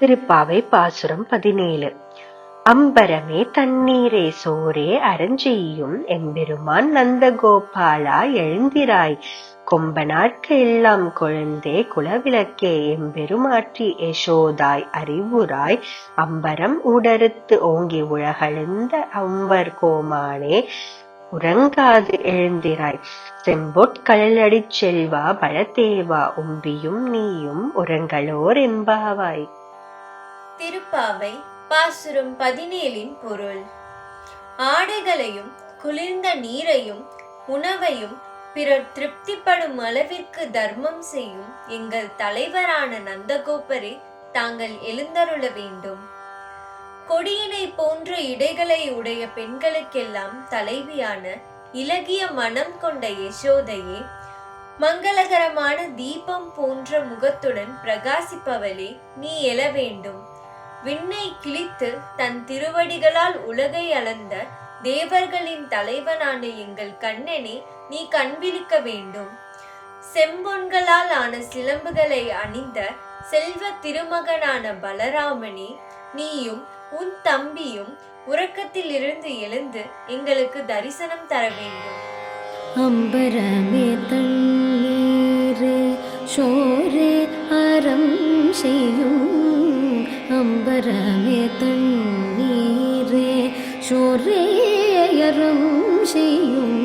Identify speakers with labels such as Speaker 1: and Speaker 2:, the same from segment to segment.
Speaker 1: திருப்பாவை பாசுரம் பதினேழு. அம்பரமே தண்ணீரே சோரே அரஞ்செய்யும் எம்பெருமான் நந்தகோபாலா எழுந்திராய். கொம்பனாட்க எல்லாம் கொழுந்தே குலவிளக்கே எம்பெருமாற்றி யசோதாய் அறிவுராய். அம்பரம் உடறுத்து ஓங்கி உலகளந்த அம்பர் கோமானே உறங்காது எழுந்திராய். செம்பொட் செல்வா பலதேவா உம்பியும் நீயும் உறங்களோர் எம்பாவாய்.
Speaker 2: திருப்பாவை பாசுரம் பதினேழின் பொருள். ஆடைகளையும் குளிர்ந்த நீரையும் உணவையும் பிறர் திருப்திப்படும் அளவிற்கு தர்மம் செய்யும் எங்கள் தலைவரான நந்தகோபரே தாங்கள் எழுந்தருள வேண்டும். கொடியினை போன்ற இடைகளை உடைய பெண்களுக்கெல்லாம் தலைவியான இலகிய மனம் கொண்ட யசோதையே மங்களகரமான தீபம் போன்ற முகத்துடன் பிரகாசிப்பவளே நீ எழ வேண்டும். விண்ணை கிழித்து தன் திருவடிகளால் உலகை அளந்த தேவர்களின் தலைவனான எங்கள் கண்ணனே நீ கண்விழிக்க வேண்டும். செம்பொன்களால் ஆன சிலம்புகளை அணிந்த செல்வ திருமகனான பலராமனே நீயும் உன் தம்பியும் உறக்கத்திலிருந்து எழுந்து எங்களுக்கு தரிசனம் தர வேண்டும்.
Speaker 3: அம்பரமே தண்ணீர் சோரே அறம் செய்யும் அம்பரமே தண்ணீரே சோரே செய்யும்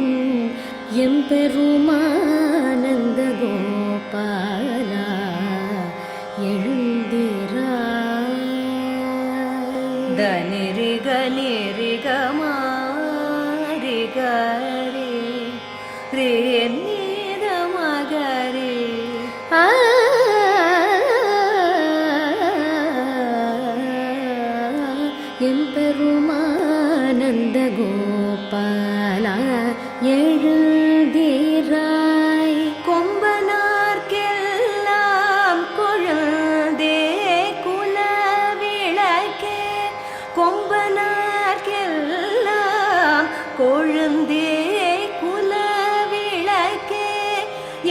Speaker 3: எம்பெருமானந்த கோபாலா எழுந்திரா தனிரிக நிரிக எம்பெருமானந்த கோபால எழுதிராய் கொம்பனார்க்கெல்லாம் குழந்தே குல குலவிளக்கே. கொம்பனார்க்கெல்லாம் கொழுந்தே குலவிளக்கே.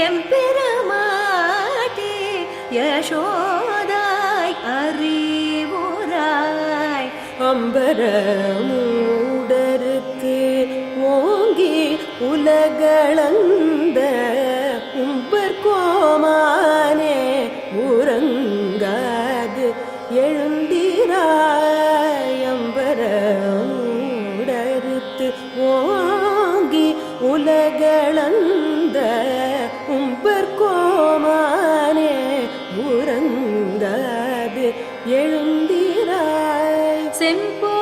Speaker 3: எம்பெருமாட்டி யசோ அறிவுராய் அம்பரமூடருக்கு ஓங்கி உலகளந்த உம்பர் கோமானே உறங்காது எழுந்திராய் அம்பரமூடருக்கு ஓங்கி உலகளந்த உம்பர் கோமானே உறங்காது எழு செம்போ